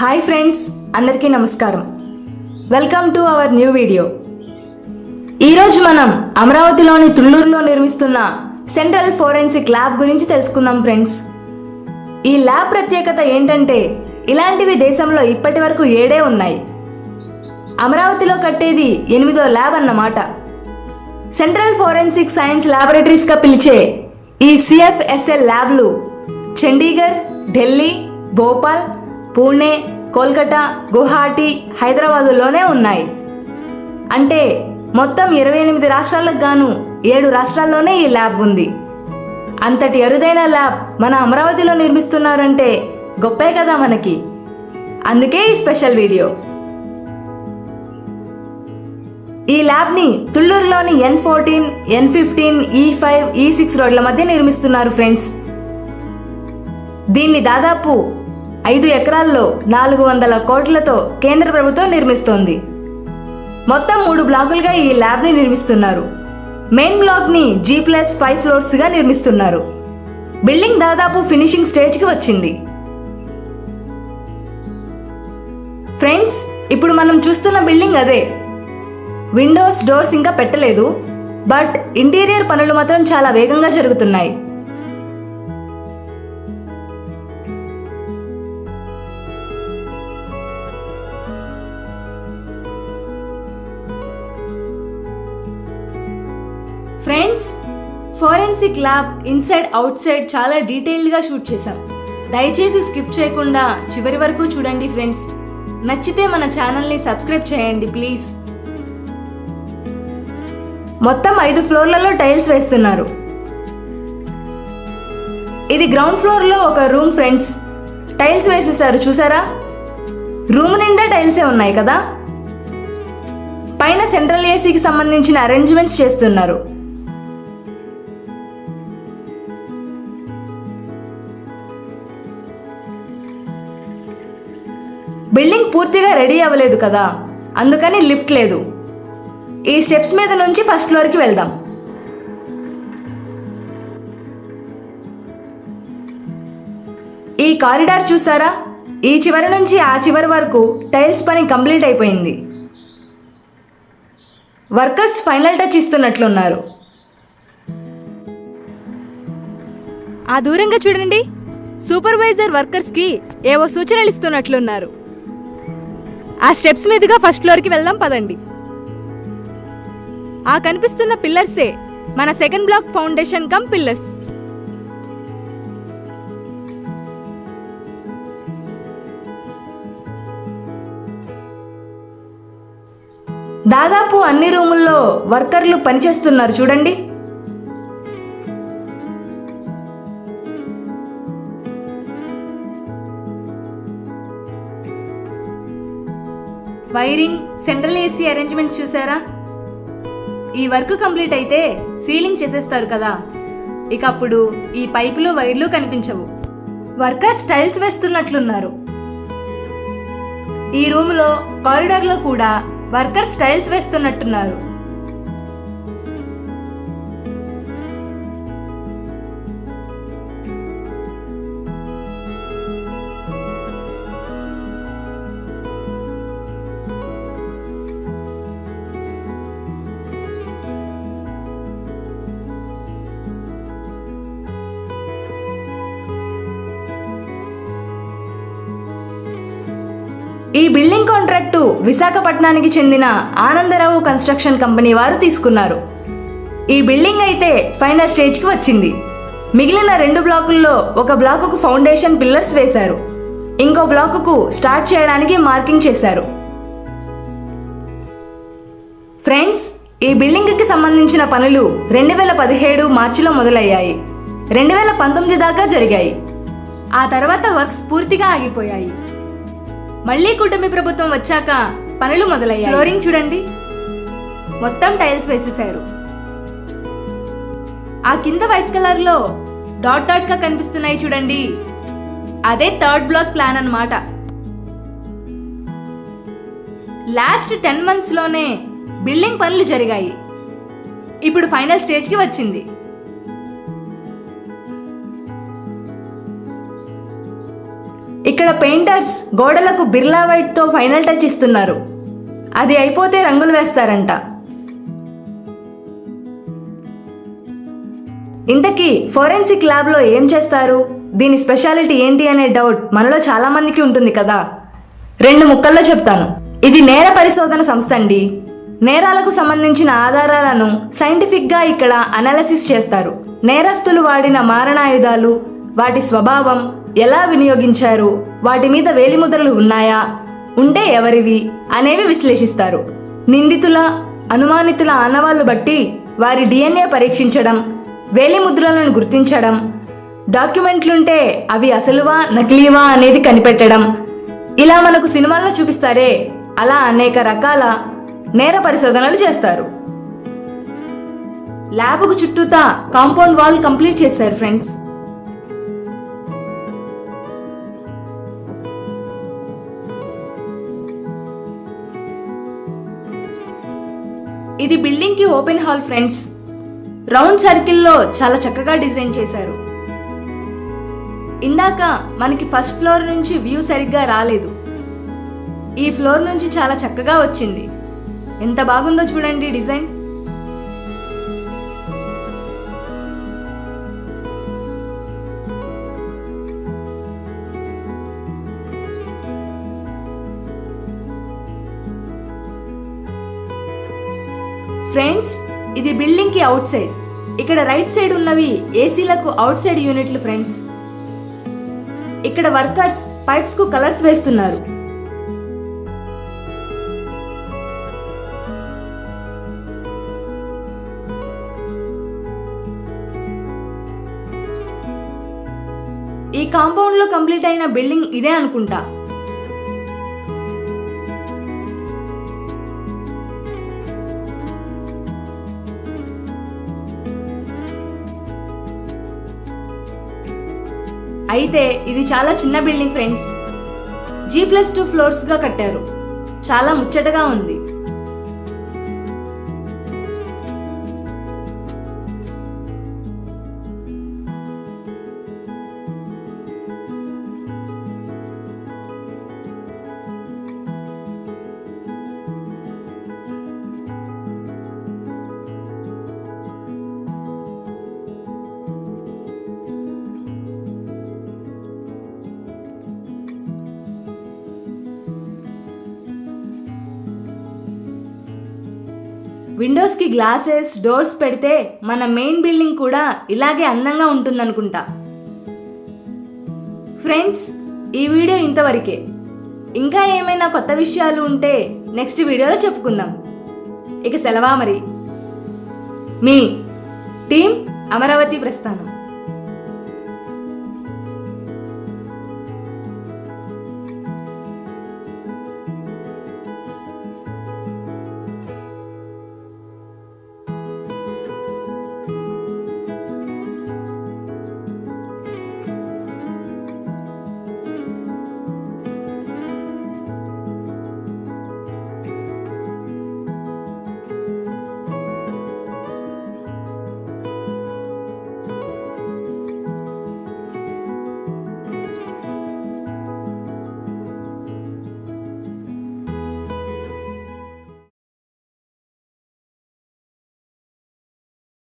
Hi friends అందరికీ నమస్కారం. Welcome to our new video. ఈరోజు మనం అమరావతిలోని తుళ్ళూరులో నిర్మిస్తున్న సెంట్రల్ ఫోరెన్సిక్ ల్యాబ్ గురించి తెలుసుకుందాం ఫ్రెండ్స్. ఈ ల్యాబ్ ప్రత్యేకత ఏంటంటే ఇలాంటివి దేశంలో ఇప్పటి వరకు ఏడే ఉన్నాయి. అమరావతిలో కట్టేది ఎనిమిదో ల్యాబ్ అన్నమాట. సెంట్రల్ ఫోరెన్సిక్ సైన్స్ ల్యాబొరేటరీస్గా పిలిచే ఈ సిఎఫ్ఎస్ఎల్ ల్యాబ్లు చండీగఢ్ ఢిల్లీ భోపాల్ పూణే కోల్కతా గువాహటి హైదరాబాదులోనే ఉన్నాయి. అంటే మొత్తం ఇరవై ఎనిమిది రాష్ట్రాలకు గాను ఏడు రాష్ట్రాల్లోనే ఈ ల్యాబ్ ఉంది. అంతటి అరుదైన ల్యాబ్ మన అమరావతిలో నిర్మిస్తున్నారంటే గొప్పే కదా మనకి. అందుకే ఈ స్పెషల్ వీడియో. ఈ ల్యాబ్ని తుళ్ళూరులోని N fourteen N fifteen E five E six రోడ్ల మధ్య నిర్మిస్తున్నారు ఫ్రెండ్స్. దీన్ని దాదాపు ఐదు ఎకరాల్లో నాలుగు వందల కోట్లతో కేంద్ర ప్రభుత్వం నిర్మిస్తోంది. మొత్తం మూడు బ్లాకులుగా ఈ ల్యాబ్ని నిర్మిస్తున్నారు. మెయిన్ బ్లాక్ని జీ ప్లస్ ఫైవ్ ఫ్లోర్స్గా నిర్మిస్తున్నారు. బిల్డింగ్ దాదాపు ఫినిషింగ్ స్టేజ్కి వచ్చింది. ఫ్రెండ్స్ ఇప్పుడు మనం చూస్తున్న బిల్డింగ్ అదే. విండోస్ డోర్స్ ఇంకా పెట్టలేదు. బట్ ఇంటీరియర్ పనులు మాత్రం చాలా వేగంగా జరుగుతున్నాయి. Forensic lab inside outside చాలా డీటెయిల్డ్గా షూట్ చేశాం. దయచేసి స్కిప్ చేయకుండా చివరి వరకు చూడండి ఫ్రెండ్స్. నచ్చితే మన ఛానల్ని సబ్స్క్రైబ్ చేయండి ప్లీజ్. మొత్తం ఐదు ఫ్లోర్లలో టైల్స్ వేస్తున్నారు. ఇది గ్రౌండ్ ఫ్లోర్లో ఒక రూమ్ ఫ్రెండ్స్. టైల్స్ వేసేసారు చూసారా? రూమ్ నిండా టైల్సే ఉన్నాయి కదా? పైన సెంట్రల్ ఏసీకి సంబంధించిన అరేంజ్మెంట్స్ చేస్తున్నారు. బిల్డింగ్ పూర్తిగా రెడీ అవ్వలేదు కదా. అందుకని లిఫ్ట్ లేదు. ఈ స్టెప్స్ మీద నుంచి ఫస్ట్ ఫ్లోర్కి వెళ్దాం. ఈ కారిడార్ చూసారా? ఈ చివరి నుంచి ఆ చివరి వరకు టైల్స్ పని కంప్లీట్ అయిపోయింది. వర్కర్స్ ఫైనల్ టచ్ ఇస్తున్నట్లున్నారు. ఆ దూరంగా చూడండి. సూపర్వైజర్ వర్కర్స్కి ఏవో సూచనలు ఇస్తున్నట్లున్నారు. ఆ స్టెప్స్ మీదుగా ఫస్ట్ ఫ్లోర్కి వెళ్దాం పదండి. ఆ కనిపిస్తున్న పిల్లర్సే మన second block foundation come pillars. దాదాపు అన్ని రూముల్లో వర్కర్లు పనిచేస్తున్నారు చూడండి. వైరింగ్ సెంట్రల్ ఏసీ అరేంజ్మెంట్స్ చూసారా? ఈ వర్క్ కంప్లీట్ అయితే సీలింగ్ చేసేస్తారు కదా. ఇక అప్పుడు ఈ పైపులు వైర్లు కనిపించవు. వర్కర్స్ టైల్స్ వేస్తున్నట్లున్నారు. ఈ రూములో కారిడార్లో కూడా వర్కర్స్ టైల్స్ వేస్తున్నట్టున్నారు. ఈ బిల్డింగ్ కాంట్రాక్టు విశాఖపట్నానికి చెందిన ఆనందరావు కన్స్ట్రక్షన్ కంపెనీ వారు తీసుకున్నారు. ఈ బిల్డింగ్ అయితే ఫైనల్ స్టేజ్కి వచ్చింది. మిగిలిన రెండు బ్లాకుల్లో ఒక బ్లాకుకు ఫౌండేషన్ పిల్లర్స్ వేశారు. ఇంకో బ్లాకుకు స్టార్ట్ చేయడానికి మార్కింగ్ చేశారు. ఫ్రెండ్స్ ఈ బిల్డింగ్కి సంబంధించిన పనులు రెండు వేల పదిహేడు మార్చిలో మొదలయ్యాయి. రెండు వేల పంతొమ్మిది దాకా జరిగాయి. ఆ తర్వాత వర్క్స్ పూర్తిగా ఆగిపోయాయి. మళ్ళీ కూటమి ప్రభుత్వం వచ్చాక పనులు మొదలయ్యాయి. ఫ్లోరింగ్ చూడండి. మొత్తం టైల్స్ వేసేశారు. ఆ కింద వైట్ కలర్లో డాట్ డాట్గా కనిపిస్తున్నాయి చూడండి. అదే థర్డ్ బ్లాక్ ప్లాన్ అన్నమాట. లాస్ట్ టెన్ మంత్స్లోనే బిల్డింగ్ పనులు జరిగాయి. ఇప్పుడు ఫైనల్ స్టేజ్కి వచ్చింది. ఇక్కడ పెయింటర్స్ గోడలకు బిర్లా వైట్తో ఫైనల్ టచ్ ఇస్తున్నారు. అది అయిపోతే రంగులు వేస్తారంట. ఇంతకీ ఫోరెన్సిక్ ల్యాబ్లో ఏం చేస్తారు? దీని స్పెషాలిటీ ఏంటి అనే డౌట్ మనలో చాలా మందికి ఉంటుంది కదా. రెండు ముక్కల్లో చెప్తాను. ఇది నేర పరిశోధన సంస్థ అండి. నేరాలకు సంబంధించిన ఆధారాలను సైంటిఫిక్గా ఇక్కడ అనాలిసిస్ చేస్తారు. నేరస్తులు వాడిన మారణాయుధాలు వాటి స్వభావం ఎలా వినియోగించారు? వాటి మీద వేలిముద్రలు ఉన్నాయా? ఉంటే ఎవరివి? అనేవి విశ్లేషిస్తారు. నిందితుల అనుమానితుల ఆనవాళ్ళు బట్టి వారి డిఎన్ఏ పరీక్షించడం వేలిముద్రలను గుర్తించడం డాక్యుమెంట్లుంటే అవి అసలువా నకిలీవా అనేది కనిపెట్టడం. ఇలా మనకు సినిమాల్లో చూపిస్తారే అలా అనేక రకాల నేర పరిశోధనలు చేస్తారు. ల్యాబ్కు చుట్టూతా కాంపౌండ్ వాల్ కంప్లీట్ చేశారు ఫ్రెండ్స్. ఇది బిల్డింగ్కి ఓపెన్ హాల్ ఫ్రెండ్స్ రౌండ్ సర్కిల్లో చాలా చక్కగా డిజైన్ చేశారు. ఇందాక మనకి ఫస్ట్ ఫ్లోర్ నుంచి వ్యూ సరిగ్గా రాలేదు. ఈ ఫ్లోర్ నుంచి చాలా చక్కగా వచ్చింది. ఎంత బాగుందో చూడండి డిజైన్ ఫ్రెండ్స్ ఇది బిల్డింగ్కి అవుట్ సైడ్. ఇక్కడ రైట్ సైడ్ ఉన్నవి ఏసీలకు అవుట్ సైడ్ యూనిట్లు ఫ్రెండ్స్ ఇక్కడ వర్కర్స్ పైప్స్కు కలర్స్ వేస్తున్నారు. ఈ కాంపౌండ్లో కంప్లీట్ అయిన బిల్డింగ్ ఇదే అనుకుంటా. అయితే ఇది చాలా చిన్న building friends. G plus two ఫ్లోర్స్గా కట్టారు. చాలా ముచ్చటగా ఉంది. విండోస్కి గ్లాసెస్ డోర్స్ పెడితే మన మెయిన్ బిల్డింగ్ కూడా ఇలాగే అందంగా ఉంటుందనుకుంటా. ఫ్రెండ్స్ ఈ వీడియో ఇంతవరకే. ఇంకా ఏమైనా కొత్త విషయాలు ఉంటే నెక్స్ట్ వీడియోలో చెప్పుకుందాం. ఇక సెలవా మరి? మీ టీం అమరావతి ప్రస్థానం.